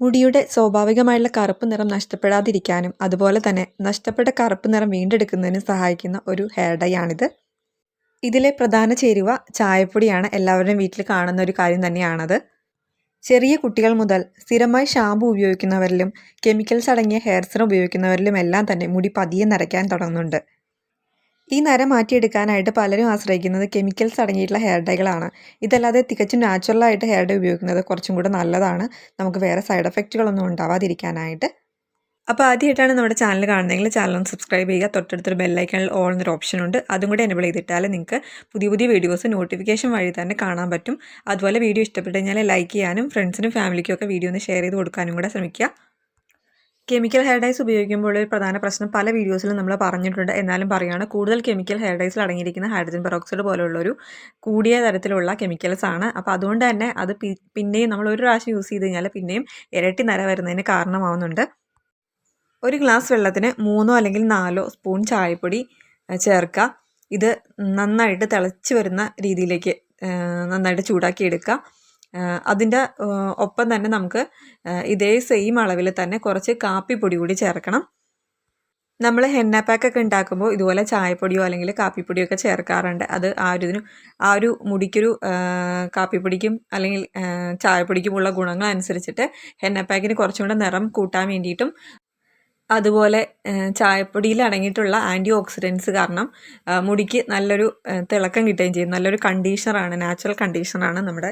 മുടിയുടെ സ്വാഭാവികമായുള്ള കറുപ്പ് നിറം നഷ്ടപ്പെടാതിരിക്കാനും അതുപോലെ തന്നെ നഷ്ടപ്പെട്ട കറുപ്പ് നിറം വീണ്ടെടുക്കുന്നതിനും സഹായിക്കുന്ന ഒരു ഹെയർ ഡൈ ആണിത്. ഇതിലെ പ്രധാന ചേരുവ ചായപ്പൊടിയാണ്. എല്ലാവരുടെയും വീട്ടിൽ കാണുന്ന ഒരു കാര്യം തന്നെയാണത്. ചെറിയ കുട്ടികൾ മുതൽ സ്ഥിരമായി ഷാമ്പു ഉപയോഗിക്കുന്നവരിലും കെമിക്കൽസ് അടങ്ങിയ ഹെയർ സിറം ഉപയോഗിക്കുന്നവരിലും എല്ലാം തന്നെ മുടി പതിയെ നരയ്ക്കാൻ തുടങ്ങുന്നുണ്ട്. ഈ നര മാറ്റിയെടുക്കാനായിട്ട് പലരും ആശ്രയിക്കുന്നത് കെമിക്കൽസ് അടങ്ങിയിട്ടുള്ള ഹെയർ ഡൈകളാണ്. ഇതല്ലാതെ തികച്ചും നാച്ചുറലായിട്ട് ഹെയർ ഡൈ ഉപയോഗിക്കുന്നത് കുറച്ചും കൂടെ നല്ലതാണ്. നമുക്ക് വേറെ സൈഡ് എഫക്റ്റുകളൊന്നും ഉണ്ടാവാതിരിക്കാനായിട്ട്. അപ്പോൾ ആദ്യമായിട്ടാണ് നമ്മുടെ ചാനൽ കാണുന്നതെങ്കിൽ ചാനൽ ഒന്ന് സബ്സ്ക്രൈബ് ചെയ്യുക. തൊട്ടടുത്തൊരു ബെല്ലൈക്കണിൽ ഓൾ എന്നൊരു ഓപ്ഷൻ ഉണ്ട്. അതും കൂടി എനബിൾ ചെയ്തിട്ടാൽ നിങ്ങൾക്ക് പുതിയ പുതിയ വീഡിയോസ് നോട്ടിഫിക്കേഷൻ വഴി തന്നെ കാണാൻ പറ്റും. അതുപോലെ വീഡിയോ ഇഷ്ടപ്പെട്ട് കഴിഞ്ഞാൽ ലൈക്ക് ചെയ്യാനും ഫ്രണ്ട്സിനും ഫാമിലിക്കും ഒക്കെ വീഡിയോ ഒന്ന് ഷെയർ ചെയ്ത് കൊടുക്കാനും കൂടെ ശ്രമിക്കുക. കെമിക്കൽ ഹെയർ ഡൈസ് ഉപയോഗിക്കുമ്പോൾ ഒരു പ്രധാന പ്രശ്നം പല വീഡിയോസിലും നമ്മൾ പറഞ്ഞിട്ടുണ്ട്. എന്നാലും പറയുകയാണ് കൂടുതൽ കെമിക്കൽ ഹെയർ ഡൈസിൽ അടങ്ങിയിരിക്കുന്ന ഹൈഡ്രജൻ പെറോക്സൈഡ് പോലുള്ളൊരു കൂടിയ തരത്തിലുള്ള കെമിക്കൽസ് ആണ്. അപ്പോൾ അതുകൊണ്ട് തന്നെ അത് പിന്നെയും നമ്മൾ ഒരു പ്രാവശ്യം യൂസ് ചെയ്ത് കഴിഞ്ഞാൽ പിന്നെയും ഇരട്ടി നര വരുന്നതിന് കാരണമാവുന്നുണ്ട്. ഒരു ഗ്ലാസ് വെള്ളത്തിന് മൂന്നോ അല്ലെങ്കിൽ നാലോ സ്പൂൺ ചായപ്പൊടി ചേർക്കുക. ഇത് നന്നായിട്ട് തിളച്ച് വരുന്ന രീതിയിലേക്ക് നന്നായിട്ട് ചൂടാക്കി എടുക്കുക അതിന്റെ ഒപ്പം തന്നെ നമുക്ക് ഇതേ സെയിം അളവിൽ തന്നെ കുറച്ച് കാപ്പിപ്പൊടി കൂടി ചേർക്കണം. നമ്മൾ ഹെന്ന പാക്കൊക്കെ ഉണ്ടാക്കുമ്പോൾ ഇതുപോലെ ചായപ്പൊടിയോ അല്ലെങ്കിൽ കാപ്പിപ്പൊടിയോ ഒക്കെ ചേർക്കാറുണ്ട്. അത് ആ ഒരു ഇതിനും ആ ഒരു മുടിക്കൊരു കാപ്പിപ്പൊടിക്കും അല്ലെങ്കിൽ ചായപ്പൊടിക്കുമുള്ള ഗുണങ്ങൾ അനുസരിച്ചിട്ട് ഹെന്ന പാക്കിന് കുറച്ചും കൂടെ നിറം കൂട്ടാൻ വേണ്ടിയിട്ടും അതുപോലെ ചായപ്പൊടിയിൽ അടങ്ങിയിട്ടുള്ള ആന്റി ഓക്സിഡൻസ് കാരണം മുടിക്ക് നല്ലൊരു തിളക്കം കിട്ടുകയും ചെയ്യും. നല്ലൊരു കണ്ടീഷണറാണ് നാച്ചുറൽ കണ്ടീഷണറാണ് നമ്മുടെ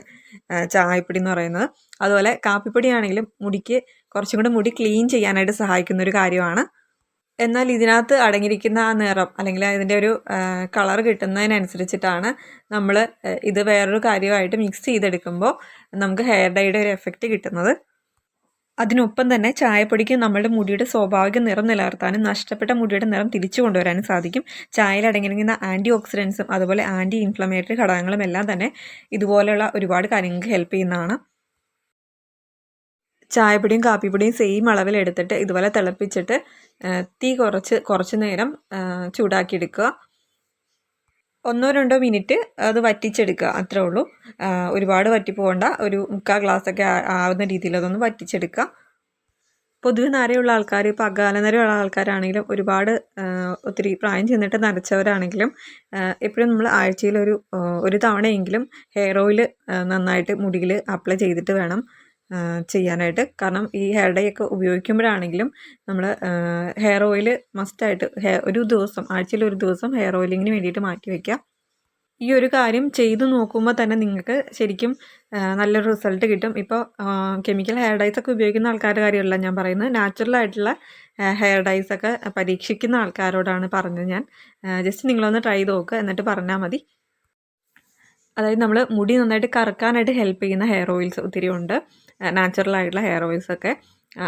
ചായപ്പൊടി എന്ന് പറയുന്നത്. അതുപോലെ കാപ്പിപ്പൊടി ആണെങ്കിലും മുടിക്ക് കുറച്ചും കൂടി മുടി ക്ലീൻ ചെയ്യാനായിട്ട് സഹായിക്കുന്ന ഒരു കാര്യമാണ്. എന്നാൽ ഇതിനകത്ത് അടങ്ങിയിരിക്കുന്ന ആ നിറം അല്ലെങ്കിൽ അതിന്റെ ഒരു കളർ കിട്ടുന്നതിനനുസരിച്ചിട്ടാണ് നമ്മൾ ഇത് വേറൊരു കാര്യമായിട്ട് മിക്സ് ചെയ്തെടുക്കുമ്പോൾ നമുക്ക് ഹെയർ ഡൈയുടെ ഒരു എഫക്റ്റ് കിട്ടുന്നത്. അതിനൊപ്പം തന്നെ ചായപ്പൊടിക്ക് നമ്മുടെ മുടിയുടെ സ്വാഭാവിക നിറം നിലനിർത്താനും നഷ്ടപ്പെട്ട മുടിയുടെ നിറം തിരിച്ചു കൊണ്ടുവരാനും സാധിക്കും. ചായയിൽ അടങ്ങിയിരിക്കുന്ന ആന്റി ഓക്സിഡൻസും അതുപോലെ ആന്റി ഇൻഫ്ലമേറ്ററി ഘടകങ്ങളും എല്ലാം തന്നെ ഇതുപോലെയുള്ള ഒരുപാട് കാര്യങ്ങൾക്ക് ഹെൽപ്പ് ചെയ്യുന്നതാണ്. ചായപ്പൊടിയും കാപ്പിപ്പൊടിയും സെയിം അളവിലെടുത്തിട്ട് ഇതുപോലെ തിളപ്പിച്ചിട്ട് തീ കുറച്ച് കുറച്ച് നേരം ചൂടാക്കിയെടുക്കുക. ഒന്നോ രണ്ടോ മിനിറ്റ് അത് വറ്റിച്ചെടുക്കുക അത്രേ ഉള്ളൂ. ഒരുപാട് വറ്റി പോകണ്ട ഒരു മുക്കാൽ ഗ്ലാസ്സൊക്കെ ആവുന്ന രീതിയിൽ അതൊന്ന് വറ്റിച്ചെടുക്കുക. പൊതുവെ നരയുള്ള ആൾക്കാർ ഇപ്പോൾ അകാല നരയുള്ള ആൾക്കാരാണെങ്കിലും ഒരുപാട് ഒത്തിരി പ്രായം ചെന്നിട്ട് നരച്ചവരാണെങ്കിലും എപ്പോഴും നമ്മൾ ആഴ്ചയിൽ ഒരു ഒരു തവണയെങ്കിലും ഹെയർ ഓയിൽ നന്നായിട്ട് മുടിയിൽ അപ്ലൈ ചെയ്തിട്ട് വേണം. ചെയ്യാനായിട്ട്. കാരണം ഈ ഹെയർ ഡൈ ഒക്കെ ഉപയോഗിക്കുമ്പോഴാണെങ്കിലും നമ്മൾ ഹെയർ ഓയിൽ മസ്റ്റായിട്ട് ഹെയർ ഒരു ദിവസം ആഴ്ചയിൽ ഒരു ദിവസം ഹെയർ ഓയിലിങ്ങിന് വേണ്ടിയിട്ട് മാറ്റി വയ്ക്കുക ഈ ഒരു കാര്യം ചെയ്തു നോക്കുമ്പോൾ തന്നെ നിങ്ങൾക്ക് ശരിക്കും നല്ലൊരു റിസൾട്ട് കിട്ടും. ഇപ്പോൾ കെമിക്കൽ ഹെയർ ഡൈസ് ഒക്കെ ഉപയോഗിക്കുന്ന ആൾക്കാരുടെ കാര്യമല്ല ഞാൻ പറയുന്നത്. നാച്ചുറൽ ആയിട്ടുള്ള ഹെയർ ഡൈസ് ഒക്കെ പരീക്ഷിക്കുന്ന ആൾക്കാരോടാണ് പറഞ്ഞത് ഞാൻ. ജസ്റ്റ് നിങ്ങളൊന്ന് ട്രൈ ചെയ്ത് നോക്കുക എന്നിട്ട് പറഞ്ഞാൽ മതി. അതായത് നമ്മൾ മുടി നന്നായിട്ട് കറക്കാനായിട്ട് ഹെൽപ്പ് ചെയ്യുന്ന ഹെയർ ഓയിൽസ് ഒത്തിരി ഉണ്ട്. നാച്ചുറൽ ആയിട്ടുള്ള ഹെയർ ഓയിൽസ് ഒക്കെ.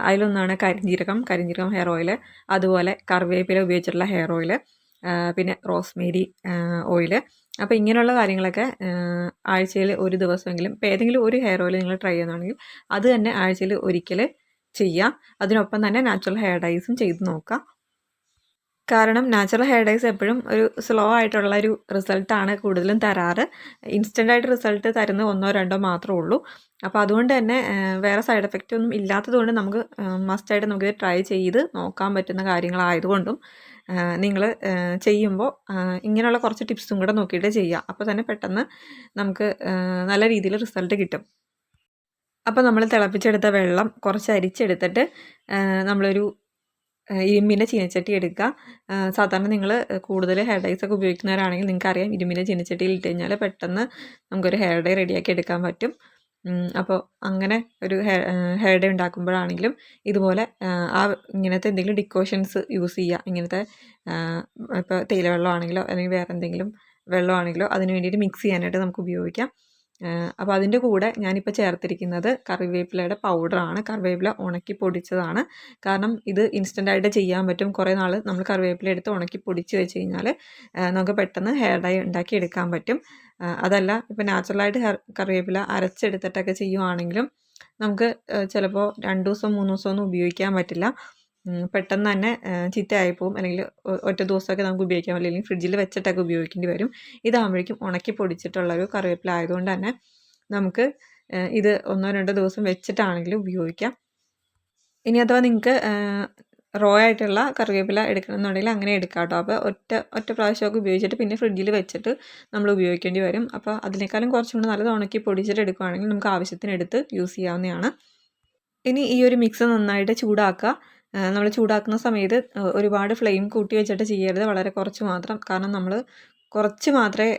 അതിലൊന്നാണ് കരിഞ്ജീരകം കരിഞ്ജീരകം ഹെയർ ഓയിൽ അതുപോലെ കറിവേപ്പില ഉപയോഗിച്ചിട്ടുള്ള ഹെയർ ഓയിൽ പിന്നെ റോസ്മേരി ഓയിൽ അപ്പോൾ ഇങ്ങനെയുള്ള കാര്യങ്ങളൊക്കെ ആഴ്ചയിൽ ഒരു ദിവസമെങ്കിലും ഇപ്പോൾ ഏതെങ്കിലും ഒരു ഹെയർ ഓയിൽ നിങ്ങൾ ട്രൈ ചെയ്യുന്നതാണെങ്കിൽ അത് തന്നെ ആഴ്ചയിൽ ഒരിക്കൽ ചെയ്യുക അതിനൊപ്പം തന്നെ നാച്ചുറൽ ഹെയർ ഡൈസും ചെയ്ത് നോക്കുക കാരണം നാച്ചുറൽ ഹെയർ ഡൈസ് എപ്പോഴും ഒരു സ്ലോ ആയിട്ടുള്ള ഒരു റിസൾട്ടാണ് കൂടുതലും തരാറ്. ഇൻസ്റ്റന്റ് ആയിട്ട് റിസൾട്ട് തരുന്ന ഒന്നോ രണ്ടോ മാത്രമേ ഉള്ളൂ. അപ്പോൾ അതുകൊണ്ട് തന്നെ വേറെ സൈഡ് എഫക്റ്റ് ഒന്നും ഇല്ലാത്തതുകൊണ്ട് നമുക്ക് മസ്റ്റായിട്ട് നമുക്കിത് ട്രൈ ചെയ്ത് നോക്കാൻ പറ്റുന്ന കാര്യങ്ങളായതുകൊണ്ടും നിങ്ങൾ ചെയ്യുമ്പോൾ ഇങ്ങനെയുള്ള കുറച്ച് ടിപ്സും കൂടെ നോക്കിയിട്ട് ചെയ്യുക അപ്പോൾ തന്നെ പെട്ടെന്ന് നമുക്ക് നല്ല രീതിയിൽ റിസൾട്ട് കിട്ടും. അപ്പോൾ നമ്മൾ തിളപ്പിച്ചെടുത്ത വെള്ളം കുറച്ച് അരിച്ചെടുത്തിട്ട് നമ്മളൊരു ഇരുമ്പിന്റെ ചീനച്ചട്ടി എടുക്കുക. സാധാരണ നിങ്ങൾ കൂടുതൽ ഹെയർ ഡൈസ് ഒക്കെ ഉപയോഗിക്കുന്നവരാണെങ്കിൽ നിങ്ങൾക്കറിയാം ഇരുമ്പിന്റെ ചീനച്ചട്ടിയിൽ ഇട്ട് കഴിഞ്ഞാൽ പെട്ടെന്ന് നമുക്കൊരു ഹെയർ ഡൈ റെഡിയാക്കി എടുക്കാൻ പറ്റും. അപ്പോൾ അങ്ങനെ ഒരു ഹെയർ ഡേ ഉണ്ടാക്കുമ്പോഴാണെങ്കിലും ഇതുപോലെ ആ ഇങ്ങനത്തെ എന്തെങ്കിലും ഡിക്കോഷൻസ് യൂസ് ചെയ്യുക. ഇങ്ങനത്തെ ഇപ്പോൾ തേയില വെള്ളമാണെങ്കിലോ അല്ലെങ്കിൽ വേറെ എന്തെങ്കിലും വെള്ളമാണെങ്കിലോ അതിന് വേണ്ടിയിട്ട് മിക്സ് ചെയ്യാനായിട്ട് നമുക്ക് ഉപയോഗിക്കാം. അപ്പോൾ അതിന്റെ കൂടെ ഞാനിപ്പോൾ ചേർത്തിരിക്കുന്നത് കറിവേപ്പിലയുടെ പൗഡറാണ്. കറിവേപ്പില ഉണക്കി പൊടിച്ചതാണ്. കാരണം ഇത് ഇൻസ്റ്റന്റായിട്ട് ചെയ്യാൻ പറ്റും. കുറേ നാൾ നമ്മൾ കറിവേപ്പില എടുത്ത് ഉണക്കി പൊടിച്ച് വെച്ച് കഴിഞ്ഞാൽ നമുക്ക് പെട്ടെന്ന് ഹെയർ ഡൈ ഉണ്ടാക്കി എടുക്കാൻ പറ്റും. അതല്ല ഇപ്പോൾ നാച്ചുറലായിട്ട് ഹെയർ കറിവേപ്പില അരച്ചെടുത്തിട്ടൊക്കെ ചെയ്യുവാണെങ്കിലും നമുക്ക് ചിലപ്പോൾ രണ്ട് ദിവസം മൂന്ന് ദിവസം ഒന്നും ഉപയോഗിക്കാൻ പറ്റില്ല. പെട്ടെന്ന് തന്നെ ചീത്തയായി പോകും അല്ലെങ്കിൽ ഒറ്റ ദിവസമൊക്കെ നമുക്ക് ഉപയോഗിക്കാൻ പറ്റില്ല. അല്ലെങ്കിൽ ഫ്രിഡ്ജിൽ വെച്ചിട്ടൊക്കെ ഉപയോഗിക്കേണ്ടി വരും. ഇതാകുമ്പോഴേക്കും ഉണക്കി പൊടിച്ചിട്ടുള്ളൊരു കറിവേപ്പില ആയതുകൊണ്ട് തന്നെ നമുക്ക് ഇത് ഒന്നോ രണ്ടോ ദിവസം വെച്ചിട്ടാണെങ്കിലും ഉപയോഗിക്കാം. ഇനി അഥവാ നിങ്ങൾക്ക് റോ ആയിട്ടുള്ള കറിവേപ്പില എടുക്കണമെന്നുണ്ടെങ്കിൽ അങ്ങനെ എടുക്കാം കേട്ടോ. അപ്പോൾ ഒറ്റ ഒറ്റ പ്രാവശ്യമൊക്കെ ഉപയോഗിച്ചിട്ട് പിന്നെ ഫ്രിഡ്ജിൽ വെച്ചിട്ട് നമ്മൾ ഉപയോഗിക്കേണ്ടി വരും. അപ്പോൾ അതിനേക്കാളും കുറച്ചും കൂടി നല്ലത് ഉണക്കി പൊടിച്ചിട്ട് എടുക്കുകയാണെങ്കിൽ നമുക്ക് ആവശ്യത്തിന് എടുത്ത് യൂസ് ചെയ്യാവുന്നതാണ്. ഇനി ഈ ഒരു മിക്സ് നന്നായിട്ട് ചൂടാക്കുക. നമ്മൾ ചൂടാക്കുന്ന സമയത്ത് ഒരുപാട് ഫ്ലെയിം കൂട്ടി വെച്ചിട്ട് ചെയ്യരുത്. വളരെ കുറച്ച് മാത്രം. കാരണം നമ്മൾ കുറച്ച് മാത്രമേ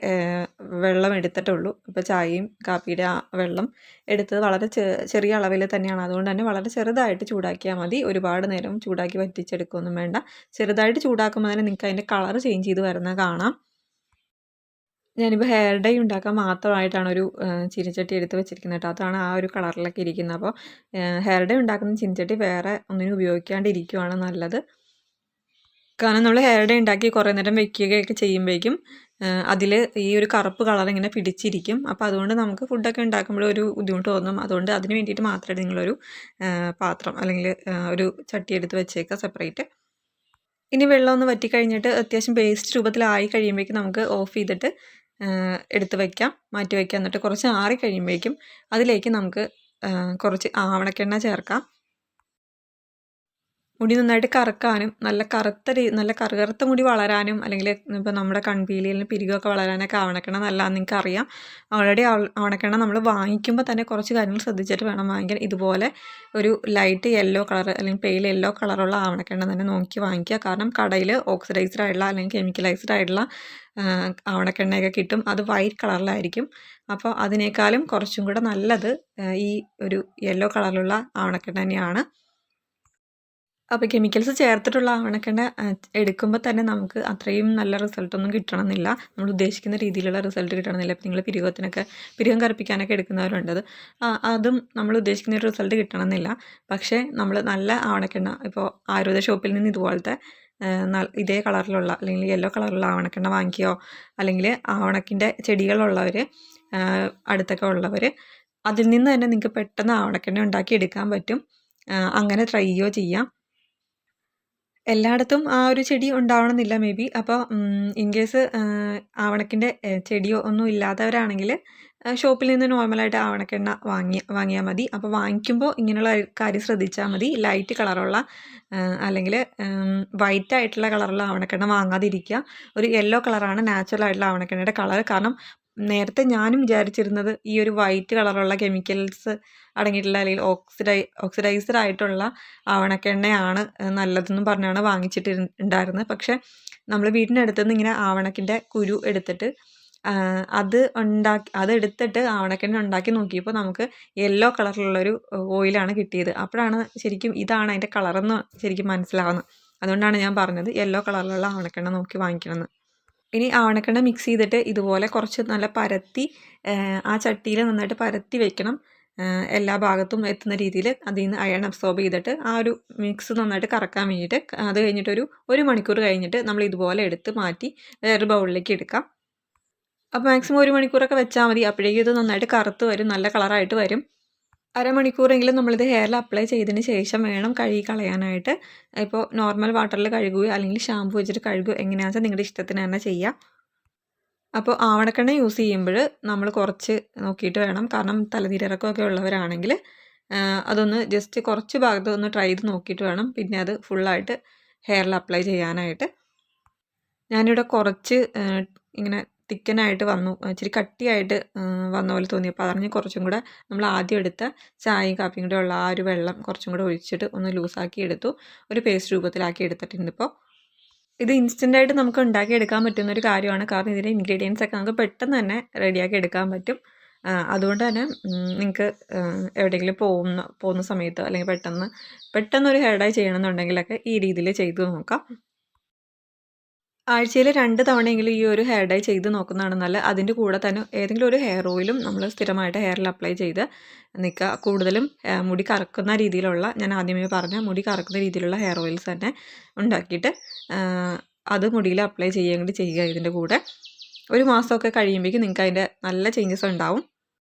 വെള്ളം എടുത്തിട്ടുള്ളൂ. ഇപ്പോൾ ചായയും കാപ്പിയുടെ ആ വെള്ളം എടുത്തത് വളരെ ചെറിയ അളവിൽ തന്നെയാണ്. അതുകൊണ്ട് തന്നെ വളരെ ചെറുതായിട്ട് ചൂടാക്കിയാൽ മതി. ഒരുപാട് നേരം ചൂടാക്കി വറ്റിച്ചെടുക്കുകയൊന്നും വേണ്ട. ചെറുതായിട്ട് ചൂടാക്കുമ്പോൾ തന്നെ നിങ്ങൾക്ക് അതിന്റെ കളർ ചേഞ്ച് ചെയ്ത് വരുന്നത് കാണാം. ഞാനിപ്പോൾ ഹെയർ ഡൈ ഉണ്ടാക്കാൻ മാത്രമായിട്ടാണ് ഒരു ചിരിച്ചട്ടി എടുത്ത് വെച്ചിരിക്കുന്നത് കേട്ടോ. അതാണ് ആ ഒരു കളറിലൊക്കെ ഇരിക്കുന്നത്. അപ്പോൾ ഹെയർ ഡൈ ഉണ്ടാക്കുന്ന ചിരിച്ചട്ടി വേറെ ഒന്നിനും ഉപയോഗിക്കാണ്ടിരിക്കുവാണ് നല്ലത്. കാരണം നമ്മൾ ഹെയർ ഡേ ഉണ്ടാക്കി കുറേ നേരം വെക്കുകയൊക്കെ ചെയ്യുമ്പോഴേക്കും അതിൽ ഈ ഒരു കറുപ്പ് കളർ ഇങ്ങനെ പിടിച്ചിരിക്കും. അപ്പോൾ അതുകൊണ്ട് നമുക്ക് ഫുഡൊക്കെ ഉണ്ടാക്കുമ്പോൾ ഒരു ബുദ്ധിമുട്ട് തോന്നും. അതുകൊണ്ട് അതിന് വേണ്ടിയിട്ട് മാത്രമേ നിങ്ങളൊരു പാത്രം അല്ലെങ്കിൽ ഒരു ചട്ടി എടുത്ത് വെച്ചേക്കുക സെപ്പറേറ്റ് ഇനി വെള്ളം ഒന്ന് വറ്റി കഴിഞ്ഞിട്ട് അത്യാവശ്യം പേസ്റ്റ് രൂപത്തിലായി കഴിയുമ്പോഴേക്കും നമുക്ക് ഓഫ് ചെയ്തിട്ട് എടുത്ത് വയ്ക്കാം മാറ്റി വയ്ക്കാം എന്നിട്ട് കുറച്ച് ആറി കഴിയുമ്പോഴേക്കും അതിലേക്ക് നമുക്ക് കുറച്ച് ആവണക്കെണ്ണ ചേർക്കാം. മുടി നന്നായിട്ട് കറക്കാനും നല്ല കറുത്ത നല്ല കറുകറുത്ത മുടി വളരാനും അല്ലെങ്കിൽ ഇപ്പോൾ നമ്മുടെ കൺപീലിയിൽ പിരികൊക്കെ വളരാനൊക്കെ ആവണക്കെണ്ണ നല്ലതാണെന്ന് നിങ്ങൾക്ക് അറിയാം ഓൾറെഡി ആവണക്കെണ്ണ നമ്മൾ വാങ്ങിക്കുമ്പോൾ തന്നെ കുറച്ച് കാര്യങ്ങൾ ശ്രദ്ധിച്ചിട്ട് വേണം വാങ്ങിക്കാൻ. ഇതുപോലെ ഒരു ലൈറ്റ് യെല്ലോ കളർ അല്ലെങ്കിൽ പെയിൽ യെല്ലോ കളറുള്ള ആവണക്കെണ്ണ തന്നെ നോക്കി വാങ്ങിക്കുക. കാരണം കടയിൽ ഓക്സിഡൈസ്ഡ് ആയിട്ടുള്ള അല്ലെങ്കിൽ കെമിക്കലൈസ്ഡ് ആയിട്ടുള്ള ആവണക്കെണ്ണയൊക്കെ കിട്ടും. അത് വൈറ്റ് കളറിലായിരിക്കും അപ്പോൾ അതിനേക്കാളും കുറച്ചും കൂടെ നല്ലത് ഈ ഒരു യെല്ലോ കളറിലുള്ള ആവണക്കെണ്ണ തന്നെയാണ്. അപ്പോൾ കെമിക്കൽസ് ചേർത്തിട്ടുള്ള ആവണക്കെണ്ണ എടുക്കുമ്പോൾ തന്നെ നമുക്ക് അത്രയും നല്ല റിസൾട്ടൊന്നും കിട്ടണമെന്നില്ല. നമ്മൾ ഉദ്ദേശിക്കുന്ന രീതിയിലുള്ള റിസൾട്ട് കിട്ടണമെന്നില്ല. ഇപ്പം നിങ്ങൾ പിരികത്തിനൊക്കെ പിരികം കറുപ്പിക്കാനൊക്കെ എടുക്കുന്നവരുണ്ട്. അത് നമ്മൾ ഉദ്ദേശിക്കുന്ന ഒരു റിസൾട്ട് കിട്ടണമെന്നില്ല. പക്ഷേ നമ്മൾ നല്ല ആവണക്കെണ്ണ ഇപ്പോൾ ആയുർവേദ ഷോപ്പിൽ നിന്ന് ഇതുപോലത്തെ ഇതേ കളറിലുള്ള അല്ലെങ്കിൽ യെല്ലോ കളറിലുള്ള ആവണക്കെണ്ണ വാങ്ങിക്കുകയോ അല്ലെങ്കിൽ ആവണക്കിന്റെ ചെടികളുള്ളവർ അടുത്തൊക്കെ ഉള്ളവർ അതിൽ നിന്ന് തന്നെ നിങ്ങൾക്ക് പെട്ടെന്ന് ആവണക്കെണ്ണ ഉണ്ടാക്കി എടുക്കാൻ പറ്റും അങ്ങനെ ട്രൈ ചെയ്യുകയോ ചെയ്യാം. എല്ലായിടത്തും ആ ഒരു ചെടി ഉണ്ടാവണമെന്നില്ല മേ ബി അപ്പോൾ ഇൻ കേസ് ആവണക്കിന്റെ ചെടിയോ ഒന്നും ഇല്ലാത്തവരാണെങ്കിൽ ഷോപ്പിൽ നിന്ന് നോർമലായിട്ട് ആവണക്കെണ്ണ വാങ്ങി വാങ്ങിയാൽ മതി. അപ്പോൾ വാങ്ങിക്കുമ്പോൾ ഇങ്ങനെയുള്ള കാര്യം ശ്രദ്ധിച്ചാൽ മതി. ലൈറ്റ് കളറുള്ള അല്ലെങ്കിൽ വൈറ്റ് ആയിട്ടുള്ള കളറുള്ള ആവണക്കെണ്ണ വാങ്ങാതിരിക്കുക. ഒരു യെല്ലോ കളറാണ് നാച്ചുറൽ ആയിട്ടുള്ള ആവണക്കെണ്ണയുടെ കളർ കാരണം നേരത്തെ ഞാനും വിചാരിച്ചിരുന്നത് ഈ ഒരു വൈറ്റ് കളറുള്ള കെമിക്കൽസ് അടങ്ങിയിട്ടുള്ള അല്ലെങ്കിൽ ഓക്സിഡൈ ഓക്സിഡൈസർ ആയിട്ടുള്ള ആവണക്കെണ്ണയാണ് നല്ലതെന്നും പറഞ്ഞാണ് വാങ്ങിച്ചിട്ട് ഉണ്ടായിരുന്നത് പക്ഷേ നമ്മൾ വീടിന്റെ അടുത്ത് നിന്ന് ഇങ്ങനെ ആവണക്കിന്റെ കുരു എടുത്തിട്ട് അത് ഉണ്ടാക്കി അത് അതെടുത്തിട്ട് ആവണക്കെണ്ണ ഉണ്ടാക്കി നോക്കിയപ്പോൾ നമുക്ക് യെല്ലോ കളറിലുള്ളൊരു ഓയിലാണ് കിട്ടിയത്. അപ്പോഴാണ് ശരിക്കും ഇതാണ് അതിന്റെ കളറെന്ന് ശരിക്കും മനസ്സിലാവുന്നത്. അതുകൊണ്ടാണ് ഞാൻ പറഞ്ഞത് യെല്ലോ കളറിലുള്ള ആവണക്കെണ്ണ നോക്കി വാങ്ങിക്കണമെന്ന്. ഇനി ആവണക്കെണ്ണ മിക്സ് ചെയ്തിട്ട് ഇതുപോലെ കുറച്ച് നല്ല പരത്തി ആ ചട്ടിയിൽ നന്നായിട്ട് പരത്തി വെക്കണം. എല്ലാ ഭാഗത്തും എത്തുന്ന രീതിയിൽ അതിൽ നിന്ന് അയൺ അബ്സോർബ് ചെയ്തിട്ട് ആ ഒരു മിക്സ് നന്നായിട്ട് കറക്കാൻ വേണ്ടിയിട്ട് അത് കഴിഞ്ഞിട്ടൊരു ഒരു മണിക്കൂർ കഴിഞ്ഞിട്ട് നമ്മൾ ഇതുപോലെ എടുത്ത് മാറ്റി വേറൊരു ബൗളിലേക്ക് എടുക്കാം. അപ്പോൾ മാക്സിമം ഒരു മണിക്കൂറൊക്കെ വെച്ചാൽ മതി. അപ്പോഴേക്കും ഇത് നന്നായിട്ട് കറുത്ത് വരും നല്ല കളറായിട്ട് വരും. അരമണിക്കൂറെങ്കിലും നമ്മളിത് ഹെയറിൽ അപ്ലൈ ചെയ്തതിന് ശേഷം വേണം കഴുകി കളയാനായിട്ട്. ഇപ്പോൾ നോർമൽ വാട്ടറിൽ കഴുകുകയോ അല്ലെങ്കിൽ ഷാമ്പു വെച്ചിട്ട് കഴുകുകയോ എങ്ങനെയാണെന്ന് വെച്ചാൽ നിങ്ങളുടെ ഇഷ്ടത്തിന് തന്നെ ചെയ്യാം. അപ്പോൾ ആവണക്കെണ്ണ യൂസ് ചെയ്യുമ്പോൾ നമ്മൾ കുറച്ച് നോക്കിയിട്ട് വേണം. കാരണം തലനീരിറക്കമൊക്കെ ഉള്ളവരാണെങ്കിൽ അതൊന്ന് ജസ്റ്റ് കുറച്ച് ഭാഗത്ത് ഒന്ന് ട്രൈ ചെയ്ത് നോക്കിയിട്ട് വേണം. പിന്നെ അത് ഫുള്ളായിട്ട് ഹെയറിൽ അപ്ലൈ ചെയ്യാനായിട്ട്. ഞാനിവിടെ കുറച്ച് ഇങ്ങനെ തിക്കനായിട്ട് വന്നു. ഇച്ചിരി കട്ടിയായിട്ട് വന്ന പോലെ തോന്നി. അപ്പോൾ അതറിഞ്ഞ് കുറച്ചും കൂടെ നമ്മൾ ആദ്യം എടുത്ത ചായയും കാപ്പിയും കൂടെ ഉള്ള ആ ഒരു വെള്ളം കുറച്ചും കൂടെ ഒഴിച്ചിട്ട് ഒന്ന് ലൂസാക്കി എടുത്തു. ഒരു പേസ്റ്റ് രൂപത്തിലാക്കി എടുത്തിട്ടുണ്ട് ഇപ്പോൾ ഇത് ഇൻസ്റ്റന്റായിട്ട് നമുക്ക് ഉണ്ടാക്കി എടുക്കാൻ പറ്റുന്ന ഒരു കാര്യമാണ്. കാരണം ഇതിന്റെ ഇൻഗ്രീഡിയൻസ് ഒക്കെ നമുക്ക് പെട്ടെന്ന് തന്നെ റെഡിയാക്കി എടുക്കാൻ പറ്റും. അതുകൊണ്ട് തന്നെ നിങ്ങൾക്ക് എവിടെയെങ്കിലും പോകുന്ന പോകുന്ന സമയത്ത് അല്ലെങ്കിൽ പെട്ടെന്ന് പെട്ടെന്നൊരു ഹെയർ ഡൈ ചെയ്യണമെന്നുണ്ടെങ്കിലൊക്കെ ഈ രീതിയിൽ ചെയ്തു നോക്കാം. ആഴ്ചയിൽ രണ്ട് തവണയെങ്കിലും ഈ ഒരു ഹെയർ ഡൈ ചെയ്ത് നോക്കുന്നതാണ് നല്ലത്. അതിന്റെ കൂടെ തന്നെ ഏതെങ്കിലും ഒരു ഹെയർ ഓയിലും നമ്മൾ സ്ഥിരമായിട്ട് ഹെയറിൽ അപ്ലൈ ചെയ്ത് നിൽക്കുക. കൂടുതലും മുടി കറക്കുന്ന രീതിയിലുള്ള ഞാൻ ആദ്യമേ പറഞ്ഞ മുടി കറക്കുന്ന രീതിയിലുള്ള ഹെയർ ഓയിൽസ് തന്നെ ഉണ്ടാക്കിയിട്ട് അത് മുടിയിൽ അപ്ലൈ ചെയ്യുകയും ചെയ്യുക ഇതിന്റെ കൂടെ. ഒരു മാസമൊക്കെ കഴിയുമ്പോഴേക്കും നിങ്ങൾക്ക് അതിന്റെ നല്ല ചേഞ്ചസ് ഉണ്ടാവും.